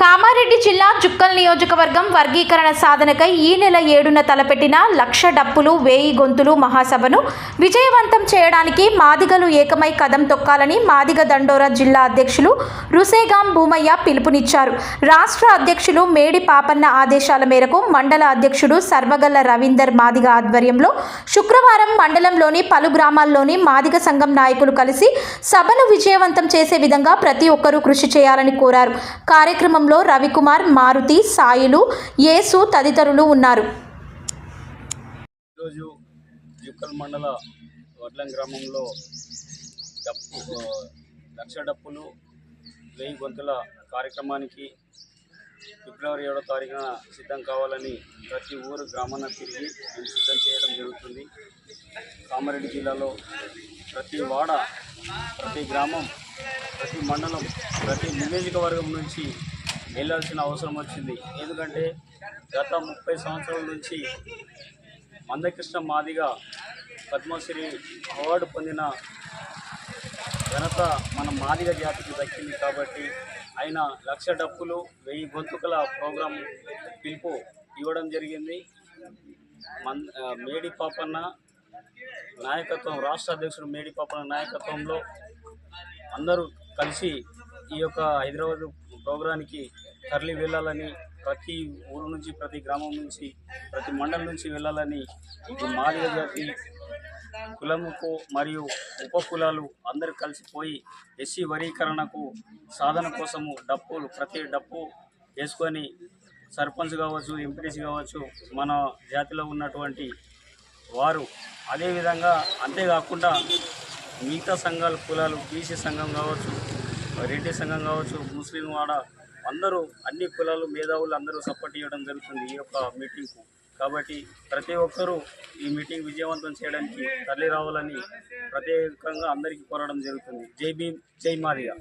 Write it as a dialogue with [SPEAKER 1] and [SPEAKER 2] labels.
[SPEAKER 1] కామారెడ్డి జిల్లా జుక్కల్ నియోజకవర్గం వర్గీకరణ సాధనకై ఈ నెల ఏడున తలపెట్టిన లక్ష డప్పులు వేయి గొంతులు మహాసభను విజయవంతం చేయడానికి మాదిగలు ఏకమై కదం తొక్కాలని మాదిగ దండోరా జిల్లా అధ్యక్షులు రుసేగాం భూమయ్య పిలుపునిచ్చారు. రాష్ట్ర అధ్యక్షులు మేడి పాపన్న ఆదేశాల మేరకు మండల అధ్యక్షుడు సర్వగల్ల రవీందర్ మాదిగ ఆధ్వర్యంలో శుక్రవారం మండలంలోని పలు గ్రామాల్లోని మాదిగ సంఘం నాయకులు కలిసి సభను విజయవంతం చేసే విధంగా ప్రతి ఒక్కరూ కృషి చేయాలని కోరారు. కార్యక్రమంలో రవికుమార్ మారుతి సాయిలు యేసు తదితరులు ఉన్నారు.
[SPEAKER 2] ఈరోజు జుక్కల్ మండల వడ్లం గ్రామంలో డప్పు లక్ష డప్పులు వెయ్యి గొంతుల కార్యక్రమానికి ఫిబ్రవరి ఏడో తారీఖున సిద్ధం కావాలని ప్రతి ఊరు గ్రామాన తిరిగి మేము సిద్ధం చేయడం జరుగుతుంది. కామారెడ్డి జిల్లాలో ప్రతి వాడ ప్రతి గ్రామం ప్రతి మండలం ప్రతి నియోజకవర్గం నుంచి వెళ్ళాల్సిన అవసరం వచ్చింది. ఎందుకంటే గత ముప్పై సంవత్సరాల నుంచి మందకృష్ణ మాదిగా పద్మశ్రీ అవార్డు పొందిన ఘనత మన మాదిగ జాతికి దక్కింది కాబట్టి ఆయన లక్ష డప్పులు వెయ్యి గొంతుకల ప్రోగ్రాం పిలుపు ఇవ్వడం జరిగింది. మన్ మేడి పాపన్న నాయకత్వం రాష్ట్ర అధ్యక్షుడు మేడి పాపన్న నాయకత్వంలో అందరూ కలిసి ఈ యొక్క హైదరాబాద్ ప్రోగ్రానికి తరలి వెళ్ళాలని ప్రతి ఊరు నుంచి ప్రతి గ్రామం నుంచి ప్రతి మండలం నుంచి వెళ్ళాలని ఈ మాదిగ జాతి కులముకు మరియు ఉప కులాలు అందరూ కలిసిపోయి ఎస్సీ వర్గీకరణకు సాధన కోసము డప్పులు ప్రతి డప్పు వేసుకొని సర్పంచ్ కావచ్చు ఎంపీటీసీ కావచ్చు మన జాతిలో ఉన్నటువంటి వారు. అదేవిధంగా అంతేకాకుండా మిగతా సంఘాలు కులాలు బీసీ సంఘం కావచ్చు రెడ్డి సంఘం కావచ్చు ముస్లిం వాడ అందరూ అన్ని కులాలు మేధావులు అందరూ సపోర్ట్ ఇవ్వడం జరుగుతుంది ఈ యొక్క మీటింగ్కు కాబట్టి ప్రతి ఒక్కరూ ఈ మీటింగ్ విజయవంతం చేయడానికి తరలి రావాలని ప్రత్యేకంగా అందరికీ కోరడం జరుగుతుంది. జై భీమ్ జై మాదిగా.